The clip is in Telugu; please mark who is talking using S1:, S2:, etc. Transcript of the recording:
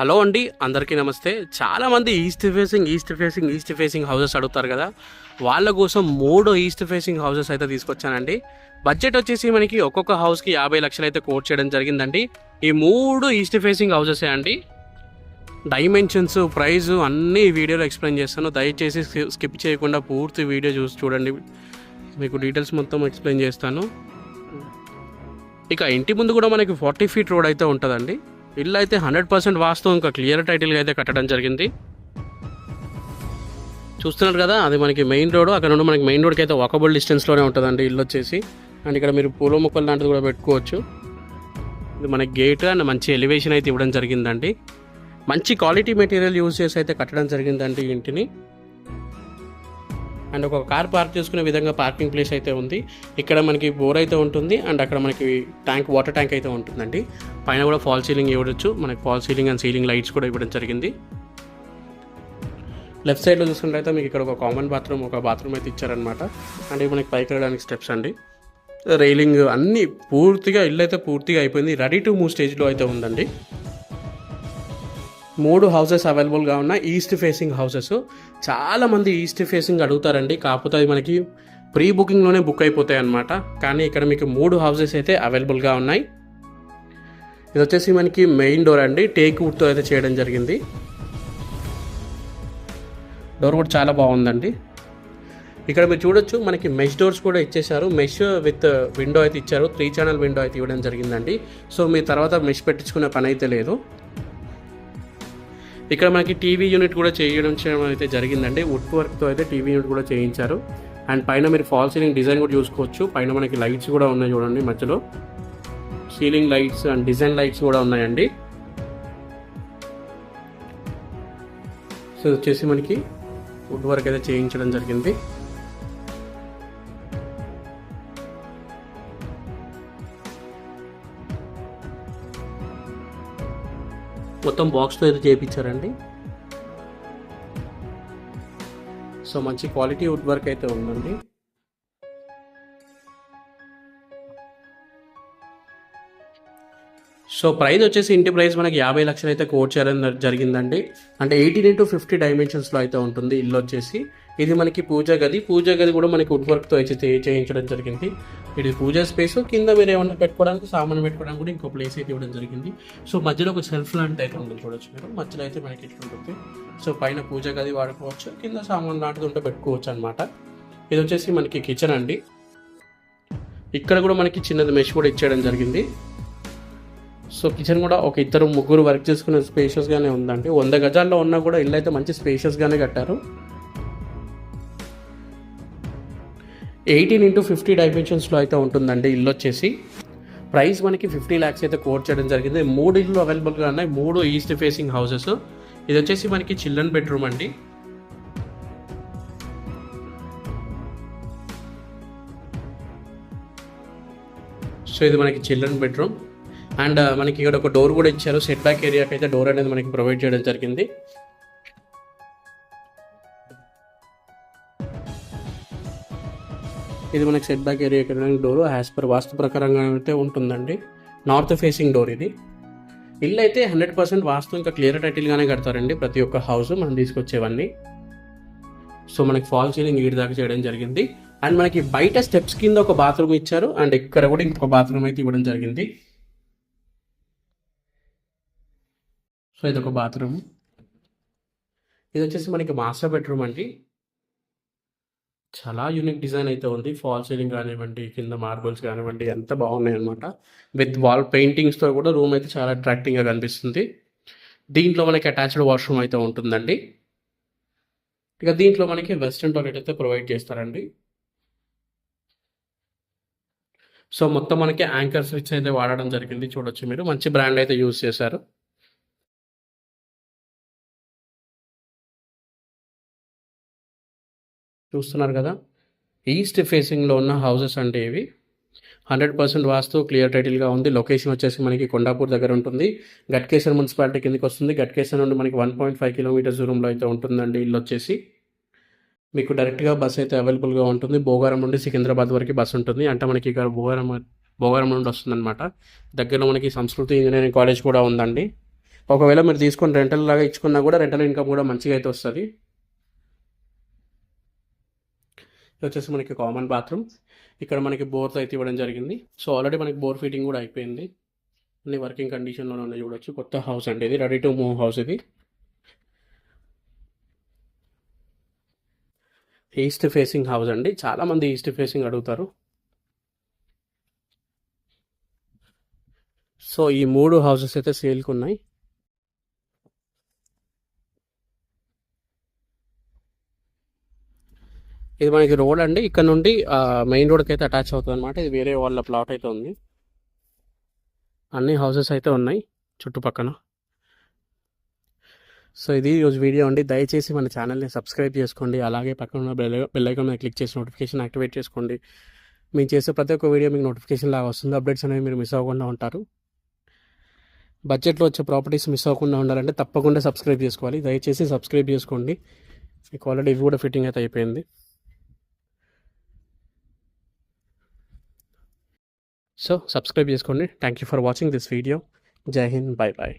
S1: హలో అండి అందరికీ నమస్తే. చాలామంది east facing east facing east facing houses అడుగుతారు కదా. వాళ్ళ కోసం మూడు ఈస్ట్ ఫేసింగ్ హౌసెస్ అయితే తీసుకొచ్చానండి. బడ్జెట్ వచ్చేసి మనకి ఒక్కొక్క హౌస్కి యాభై లక్షలు అయితే కోట్ చేయడం జరిగిందండి. ఈ మూడు ఈస్ట్ ఫేసింగ్ హౌసెస్ అండి. డైమెన్షన్స్ ప్రైస్ అన్నీ వీడియోలో ఎక్స్ప్లెయిన్ చేస్తాను. దయచేసి స్కిప్ చేయకుండా పూర్తి వీడియో చూసి చూడండి. మీకు డీటెయిల్స్ మొత్తం ఎక్స్ప్లెయిన్ చేస్తాను. ఇక ఇంటి ముందు కూడా మనకి ఫార్టీ ఫీట్ రోడ్ అయితే ఉంటుందండి. ఇల్లు అయితే హండ్రెడ్ పర్సెంట్ వాస్తవం ఇంకా క్లియర్ టైటిల్గా అయితే కట్టడం జరిగింది. చూస్తున్నారు కదా అది మనకి మెయిన్ రోడ్ అక్కడ నుండి మనకి మెయిన్ రోడ్కి అయితే వాకబుల్ డిస్టెన్స్లోనే ఉంటుందండి ఇల్లు వచ్చేసి. అండ్ ఇక్కడ మీరు పూల మొక్కలు లాంటిది కూడా పెట్టుకోవచ్చు. ఇది మనకి గేట్ అండ్ మంచి ఎలివేషన్ అయితే ఇవ్వడం జరిగిందండి. మంచి క్వాలిటీ మెటీరియల్ యూజ్ చేసి అయితే కట్టడం జరిగిందండి ఇంటిని. అండ్ ఒక కార్ పార్క్ చేసుకునే విధంగా పార్కింగ్ ప్లేస్ అయితే ఉంది. ఇక్కడ మనకి బోర్ అయితే ఉంటుంది అండ్ అక్కడ మనకి ట్యాంక్ వాటర్ ట్యాంక్ అయితే ఉంటుందండి. పైన కూడా ఫాల్ సీలింగ్ ఇవ్వవచ్చు మనకి fall ceiling and ceiling lights కూడా ఇవ్వడం జరిగింది. లెఫ్ట్ సైడ్లో చూసుకుంటే మీకు ఇక్కడ ఒక కామన్ బాత్రూమ్ ఒక బాత్రూమ్ అయితే ఇచ్చారనమాట అండ్ ఇవి మనకి పైకి వెళ్ళడానికి స్టెప్స్ అండి. రైలింగ్ అన్నీ పూర్తిగా ఇల్లు అయితే పూర్తిగా అయిపోయింది. రెడీ టు మూవ్ స్టేజ్లో అయితే ఉందండి. మూడు హౌసెస్ అవైలబుల్గా ఉన్నాయి. East facing houses. చాలా మంది ఈస్ట్ ఫేసింగ్ అడుగుతారండి. కాకపోతే అది మనకి ప్రీ బుకింగ్లోనే బుక్ అయిపోతాయి అనమాట కానీ ఇక్కడ మీకు మూడు హౌసెస్ అయితే అవైలబుల్గా ఉన్నాయి. ఇది వచ్చేసి మనకి మెయిన్ డోర్ అండి. టేక్ వుడ్తో అయితే చేయడం జరిగింది. డోర్ కూడా చాలా బాగుందండి. ఇక్కడ మీరు చూడొచ్చు మనకి మెష్ డోర్స్ కూడా ఇచ్చేశారు. మెష్ విత్ విండో అయితే ఇచ్చారు. త్రీ ఛానల్ విండో అయితే ఇవ్వడం జరిగిందండి. సో మీ తర్వాత మెష్ పెట్టించుకునే పని అయితే లేదు. ఇక్కడ మనకి టీవీ యూనిట్ కూడా చేయడం చేయడం అయితే జరిగిందండి. వుడ్ వర్క్తో అయితే టీవీ యూనిట్ కూడా చేయించారు. అండ్ పైన మీరు ఫాల్ సీలింగ్ డిజైన్ కూడా చూసుకోవచ్చు. పైన మనకి లైట్స్ కూడా ఉన్నాయి చూడండి మధ్యలో. Ceiling lights and design lights కూడా ఉన్నాయండి. సో వచ్చేసి మనకి వుడ్ వర్క్ అయితే చేయించడం జరిగింది. మొత్తం బాక్స్తో అయితే చేయించారండి సో మంచి క్వాలిటీ వుడ్ వర్క్ అయితే ఉందండి. సో ప్రైస్ వచ్చేసి ఇంటి ప్రైస్ మనకి యాభై లక్షలు అయితే కోట్ చేయడం జరిగిందండి. అంటే ఎయిటీన్ ఇంటూ ఫిఫ్టీ డైమెన్షన్స్లో అయితే ఉంటుంది ఇల్లు వచ్చేసి. ఇది మనకి పూజ గది. పూజ గది కూడా మనకి వుడ్ వర్క్తో అయితే చేయించడం జరిగింది. ఇది పూజా స్పేస్ కింద మీరు ఏమన్నా పెట్టుకోవడానికి సామాన్ పెట్టుకోవడానికి కూడా ఇంకో ప్లేస్ అయితే ఇవ్వడం జరిగింది. సో మధ్యలో ఒక సెల్ఫ్ లాంటిది అయితే ఉంటుంది చూడొచ్చు మీరు. మధ్యలో అయితే మనకి ఇట్లా ఉంటుంది. సో పైన పూజ గది వాడుకోవచ్చు. కింద సామాన్ లాంటిది ఉంటే పెట్టుకోవచ్చు అనమాట ఇది వచ్చేసి మనకి కిచెన్ అండి. ఇక్కడ కూడా మనకి చిన్నది మెష్ కూడా ఇచ్చేయడం జరిగింది. సో కిచెన్ కూడా ఒక ఇద్దరు ముగ్గురు వర్క్ చేసుకునే స్పేషియస్గానే ఉందండి. వంద గజాల్లో ఉన్నా కూడా ఇల్లు అయితే మంచి స్పేషియస్గానే కట్టారు. ఎయిటీన్ ఇంటూ ఫిఫ్టీ డైమెన్షన్స్లో అయితే ఉంటుందండి ఇల్లు వచ్చేసి. ప్రైస్ మనకి ఫిఫ్టీ ల్యాక్స్ అయితే కోట్ చేయడం జరిగింది. మూడు ఇల్లు అవైలబుల్గా ఉన్నాయి. మూడు ఈస్ట్ ఫేసింగ్ హౌసెస్ ఇది వచ్చేసి మనకి చిల్డ్రన్ బెడ్రూమ్ అండి. సో ఇది మనకి చిల్డ్రన్ బెడ్రూమ్. అండ్ మనకి ఇక్కడ ఒక డోర్ కూడా ఇచ్చారు. సెట్ బ్యాక్ ఏరియాకి అయితే డోర్ అనేది మనకి ప్రొవైడ్ చేయడం జరిగింది. ఇది మనకి సెట్ బ్యాక్ ఏరియాకి వెళ్ళడానికి డోర్. యాజ్ పర్ వాస్తు ప్రకారంగా అయితే ఉంటుందండి. నార్త్ ఫేసింగ్ డోర్ ఇది. ఇల్లు అయితే హండ్రెడ్ పర్సెంట్ వాస్తు ఇంకా క్లియర్ టైటిల్గానే కడతారండి. ప్రతి ఒక్క హౌస్ మనం తీసుకొచ్చేవన్నీ. సో మనకి ఫాల్ సీలింగ్ ఈడి దాకా చేయడం జరిగింది. అండ్ మనకి బయట స్టెప్స్ కింద ఒక బాత్రూమ్ ఇచ్చారు. అండ్ ఇక్కడ కూడా ఇంకొక బాత్రూమ్ అయితే ఇవ్వడం జరిగింది. సో ఇది ఒక బాత్రూమ్. ఇది వచ్చేసి మనకి మాస్టర్ బెడ్రూమ్ అండి. చాలా యూనిక్ డిజైన్ అయితే ఉంది. ఫాల్ సీలింగ్ కానివ్వండి కింద మార్బుల్స్ కానివ్వండి ఎంత బాగున్నాయి అనమాట విత్ వాల్ పెయింటింగ్స్తో కూడా రూమ్ అయితే చాలా అట్రాక్టింగ్గా కనిపిస్తుంది. దీంట్లో మనకి అటాచ్డ్ వాష్రూమ్ అయితే ఉంటుందండి. ఇక దీంట్లో మనకి వెస్ట్రన్ టాయిలెట్ అయితే ప్రొవైడ్ చేస్తారండి. సో మొత్తం మనకి యాంకర్ స్విచ్ అయితే వాడడం జరిగింది. చూడొచ్చు మీరు. మంచి బ్రాండ్ అయితే యూస్ చేశారు. చూస్తున్నారు కదా. ఈస్ట్ ఫేసింగ్లో ఉన్న హౌసెస్ అంటే ఇవి హండ్రెడ్ పర్సెంట్ వాస్తు క్లియర్ టైటిల్గా ఉంది. లొకేషన్ వచ్చేసి మనకి కొండాపూర్ దగ్గర ఉంటుంది. గట్కేసర్ మున్సిపాలిటీ కిందకి వస్తుంది. గట్కేసర్ నుండి మనకి వన్ పాయింట్ ఫైవ్ కిలోమీటర్స్ దూరంలో అయితే ఉంటుందండి ఇల్లు వచ్చేసి. మీకు డైరెక్ట్గా బస్ అయితే అవైలబుల్గా ఉంటుంది. భోగారం నుండి సికింద్రాబాద్ వరకు బస్ ఉంటుంది. అంటే మనకి ఇక్కడ భోగారం భోగారం నుండి వస్తుందన్నమాట. దగ్గరలో మనకి సంస్కృతి ఇంజనీరింగ్ కాలేజ్ కూడా ఉందండి. ఒకవేళ మీరు తీసుకొని రెంటల్ లాగా ఇచ్చుకున్నా కూడా రెంటల్ ఇన్కమ్ కూడా మంచిగా అయితే వస్తుంది. ఇది వచ్చేసి మనకి కామన్ బాత్రూమ్ ఇక్కడ మనకి బోర్స్ అయితే ఇవ్వడం జరిగింది. సో ఆల్రెడీ మనకి బోర్ ఫిట్టింగ్ కూడా అయిపోయింది. అన్ని వర్కింగ్ కండిషన్లోనే ఉన్నాయి చూడొచ్చు. కొత్త హౌస్ అండి ఇది రెడీ టు మూవ్ హౌస్ ఇది. ఈస్ట్ ఫేసింగ్ హౌస్ అండి. చాలామంది ఈస్ట్ ఫేసింగ్ అడుగుతారు. సో ఈ మూడు హౌసెస్ అయితే సేల్కి ఉన్నాయి. ఇది మనకి రోడ్ అండి. ఇక్కడ నుండి మెయిన్ రోడ్కి అయితే అటాచ్ అవుతుంది అనమాట ఇది వేరే వాళ్ళ ప్లాట్ అయితే ఉంది. అన్ని హౌసెస్ అయితే ఉన్నాయి చుట్టుపక్కన. సో ఇది ఈరోజు వీడియో అండి. దయచేసి మన ఛానల్ని సబ్స్క్రైబ్ చేసుకోండి. అలాగే పక్కన ఉన్న బెల్ బెల్ మీద క్లిక్ చేసి నోటిఫికేషన్ యాక్టివేట్ చేసుకోండి. మేము చేసే ప్రతి ఒక్క వీడియో మీకు నోటిఫికేషన్ లాగా వస్తుంది. అప్డేట్స్ అనేవి మీరు మిస్ అవ్వకుండా ఉంటారు. బడ్జెట్లో వచ్చే ప్రాపర్టీస్ మిస్ అవ్వకుండా ఉండాలంటే తప్పకుండా సబ్స్క్రైబ్ చేసుకోవాలి. దయచేసి సబ్స్క్రైబ్ చేసుకోండి. మీకు ఆల్రెడీ ఇవి కూడా ఫిట్టింగ్ అయితే అయిపోయింది. సో సబ్స్క్రైబ్ చేసుకోండి. Thank you for watching this video Jai Hind bye bye